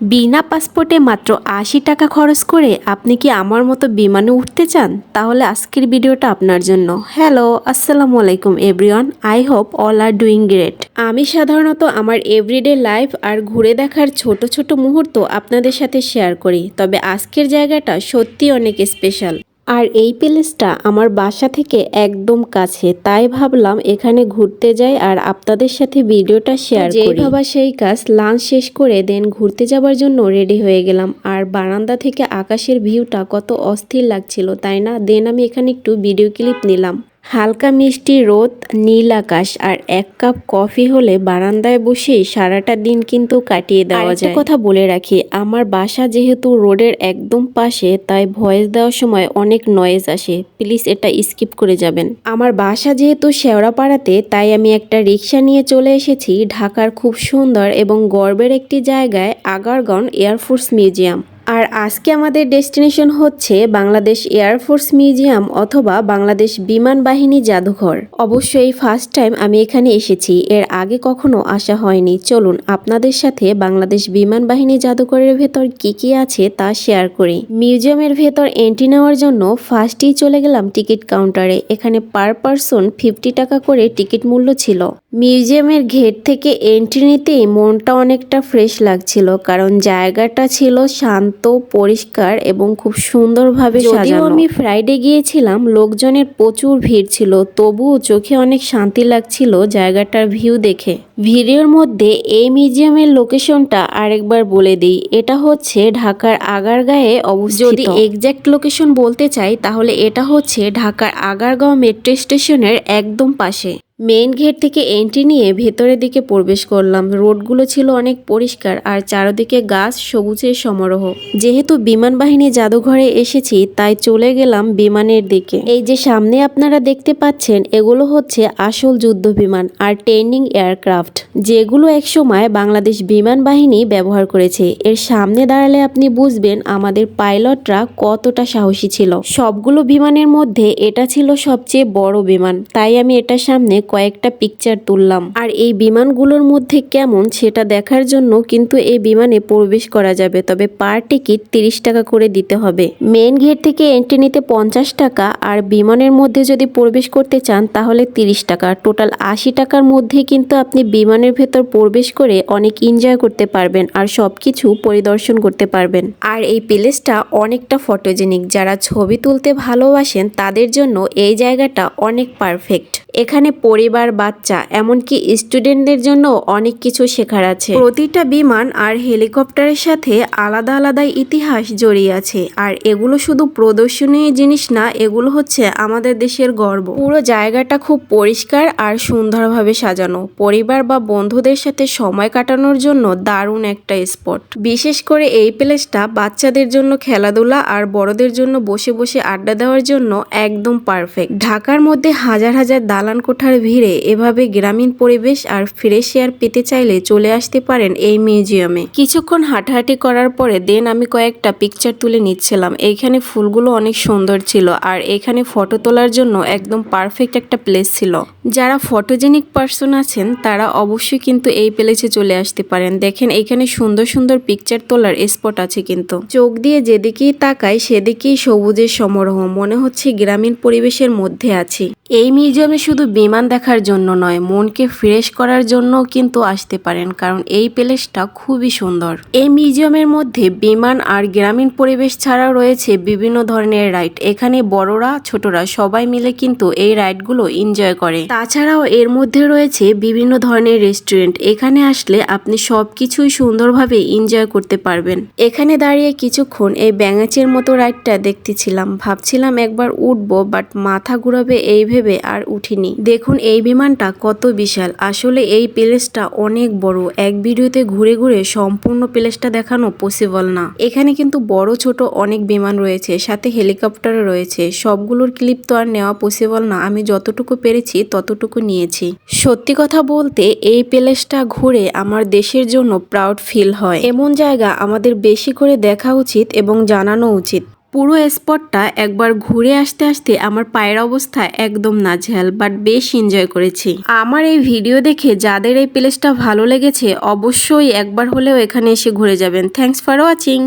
বিনা পাসপোর্টে মাত্র আশি টাকা খরচ করে আপনি কি আমার মতো বিমানে উঠতে চান? তাহলে আজকের ভিডিওটা আপনার জন্য। হ্যালো আসসালামু আলাইকুম everyone I hope all are doing great আমি সাধারণত আমার এভরিডে লাইফ আর ঘুরে দেখার ছোট ছোট মুহূর্ত আপনাদের সাথে শেয়ার করি। তবে আজকের জায়গাটা সত্যি অনেক স্পেশাল আর এই প্লেসটা আমার বাসা থেকে একদম কাছে তাই ভাবলাম এখানে ঘুরতে যাই আর আপনাদের সাথে ভিডিওটা শেয়ার করি। যেই ভাবা সেই কাজ লাঞ্চ শেষ করে দেন ঘুরতে যাবার জন্য রেডি হয়ে গেলাম। আর বারান্দা থেকে আকাশের ভিউটা কত অস্থির লাগছিল তাই না? দেন আমি এখানে একটু ভিডিও ক্লিপ নিলাম। হালকা মিষ্টি রোদ নীল আকাশ আর এক কাপ কফি হলে বারান্দায় বসে সারাটা দিন কিন্তু কাটিয়ে দেওয়া যায়। কথা বলে রাখি আমার বাসা যেহেতু রোডের একদম পাশে তাই ভয়েস দেওয়ার সময় অনেক নয়েজ আসে। প্লিজ এটা স্কিপ করে যাবেন। আমার বাসা যেহেতু শেওড়াপাড়াতে তাই আমি একটা রিক্সা নিয়ে চলে এসেছি ঢাকার খুব সুন্দর এবং গর্বের একটি জায়গায় আগারগন এয়ারফোর্স মিউজিয়াম। আর আজকে আমাদের ডেস্টিনেশন হচ্ছে বাংলাদেশ এয়ারফোর্স মিউজিয়াম অথবা বাংলাদেশ বিমান বাহিনী জাদুঘর। অবশ্যই ফার্স্ট টাইম আমি এখানে এসেছি, এর আগে কখনো আসা হয়নি। চলুন আপনাদের সাথে বাংলাদেশ বিমান বাহিনী জাদুঘরের ভেতর কি কি আছে তা শেয়ার করি। মিউজিয়ামের ভেতর এন্ট্রি নেওয়ার জন্য ফার্স্টেই চলে গেলাম টিকিট কাউন্টারে। এখানে পার পারসন ফিফটি টাকা করে টিকিট মূল্য ছিল। মিউজিয়ামের ঘেট থেকে এন্ট্রি নিতেই মনটা অনেকটা ফ্রেশ লাগছিল, কারণ জায়গাটা ছিল শান্ত পরিষ্কার এবং খুব সুন্দরভাবে সাজানো। আমি ফ্রাইডে গিয়েছিলাম লোকজনের প্রচুর ভিড় ছিল তবুও চোখে অনেক শান্তি লাগছিল জায়গাটার ভিউ দেখে। ভিডিওর মধ্যে এই মিউজিয়ামের লোকেশনটা আরেকবার বলে দিই। এটা হচ্ছে ঢাকার আগারগাঁয়ে অবস্থিত। যদি এক্সাক্ট লোকেশন বলতে চাই তাহলে এটা হচ্ছে ঢাকার আগারগাঁও মেট্রো স্টেশনের একদম পাশে। মেইন গেট থেকে এন্ট্রি নিয়ে ভেতরের দিকে প্রবেশ করলাম। রোডগুলো ছিল অনেক পরিষ্কার আর চারদিকে গাছ, সবুজের সমারোহ। যেহেতু বিমান বাহিনী জাদুঘরে এসেছি, তাই চলে গেলাম বিমানের দিকে। এই যে সামনে আপনারা দেখতে পাচ্ছেন, এগুলো হচ্ছে আসল যুদ্ধ বিমান আর ট্রেনিং এয়ারক্রাফট, যেগুলো একসময় বাংলাদেশ বিমান বাহিনী ব্যবহার করেছে। এর সামনে দাঁড়ালে আপনি বুঝবেন আমাদের পাইলটরা কতটা সাহসী ছিল। সবগুলো বিমানের মধ্যে এটা ছিল সবচেয়ে বড় বিমান, তাই আমি এটার সামনে কয়েকটা পিকচার তুললাম। আর এই বিমানগুলোর মধ্যে কেমন সেটা দেখার জন্য কিন্তু এই বিমানে প্রবেশ করা যাবে। তবে পার টিকিট তিরিশ টাকা করে দিতে হবে। মেন গেট থেকে এন্ট্রি নিতে পঞ্চাশ টাকা, আর বিমানের মধ্যে যদি প্রবেশ করতে চান তাহলে তিরিশ টাকা। টোটাল আশি টাকার মধ্যে কিন্তু আপনি বিমানের ভেতর প্রবেশ করে অনেক এনজয় করতে পারবেন আর সব কিছু পরিদর্শন করতে পারবেন। আর এই প্লেসটা অনেকটা ফটোজেনিক যারা ছবি তুলতে ভালোবাসেন তাদের জন্য এই জায়গাটা অনেক পারফেক্ট এখানে পরিবার, বাচ্চা, এমনকি স্টুডেন্টদের জন্য অনেক কিছু শেখার আছে। প্রতিটা বিমান আর হেলিকপ্টারের সাথে আলাদা আলাদা ইতিহাস জড়িয়ে আছে। আর এগুলো শুধু প্রদর্শনীয় জিনিস না, এগুলো হচ্ছে আমাদের দেশের গর্ব। পুরো জায়গাটা খুব পরিষ্কার আর সুন্দরভাবে সাজানো। পরিবার বা বন্ধুদের সাথে সময় কাটানোর জন্য দারুণ একটা স্পট। বিশেষ করে এই প্লেসটা বাচ্চাদের জন্য খেলাধুলা আর বড়দের জন্য বসে বসে আড্ডা দেওয়ার জন্য একদম পারফেক্ট। ঢাকার মধ্যে হাজার হাজার দালান কোঠার ভিড়ে এভাবে গ্রামীণ পরিবেশ আর ফ্রেশ এয়ার পেতে চাইলে চলে আসতে পারেন এই মিউজিয়ামে। কিছুক্ষণ হাঁটাহাঁটি করার পরে দেন আমি কয়েকটা পিকচার তুলে নিচ্ছিলাম। এইখানে ফুলগুলো অনেক সুন্দর ছিল আর এখানে ফটো তোলার জন্য একদম পারফেক্ট একটা প্লেস ছিল। যারা ফটোজেনিক পার্সন আছেন, তারা অবশ্যই কিন্তু এই প্লেসে চলে আসতে পারেন। দেখেন, এখানে সুন্দর সুন্দর পিকচার তোলার স্পট আছে কিন্তু। চোখ দিয়ে যেদিকেই তাকাই, সেদিকেই সবুজের সমারোহ। মনে হচ্ছে গ্রামীণ পরিবেশের মধ্যে আছি। এই মিউজিয়ামে শুধু বিমান দেখার জন্য নয়, মনকে ফ্রেশ করার জন্য কিন্তু আসতে পারেন, কারণ এই প্লেসটা খুবই সুন্দর। এই মিউজিয়ামের মধ্যে বিমান আর গ্রামীণ পরিবেশ ছাড়াও রয়েছে বিভিন্ন ধরনের রাইড এখানে বড়রা, ছোটরা সবাই মিলে কিন্তু এই রাইডগুলো এনজয় করে। তাছাড়াও এর মধ্যে রয়েছে বিভিন্ন ধরনের রেস্টুরেন্ট এখানে আসলে আপনি সবকিছুই সুন্দরভাবে এনজয় করতে পারবেন। এখানে দাঁড়িয়ে কিছুক্ষণ এই ব্যাঙাচের মতো রাইডটা দেখতেছিলাম। ভাবছিলাম একবার উঠবো বাট মাথা ঘুরাবে এই ভেবে আর উঠিনি। দেখুন। এই বিমানটা কত বিশাল। আসলে এই প্লেসটা অনেক বড়। এক ভিডিওতে ঘুরে ঘুরে সম্পূর্ণ প্লেসটা দেখানো পসিবল না। এখানে কিন্তু বড়, ছোট অনেক বিমান রয়েছে, সাথে হেলিকপ্টারও রয়েছে। সবগুলোর ক্লিপ তো আর নেওয়া পসিবল না। আমি যতটুকু পেরেছি ততটুকু নিয়েছি। সত্যি কথা বলতে এই প্লেসটা ঘুরে আমার দেশের জন্য প্রাউড ফিল হয়। এমন জায়গা আমাদের বেশি করে দেখা উচিত এবং জানানো উচিত। পুরো স্পটটা একবার ঘুরে আসতে আসতে আমার পায়ের অবস্থা একদম নাজেহাল বাট বেশ এনজয় করেছি। আমার এই ভিডিও দেখে যাদের এই প্লেসটা ভালো লেগেছে, অবশ্যই একবার হলেও এখানে এসে ঘুরে যাবেন। Thanks for watching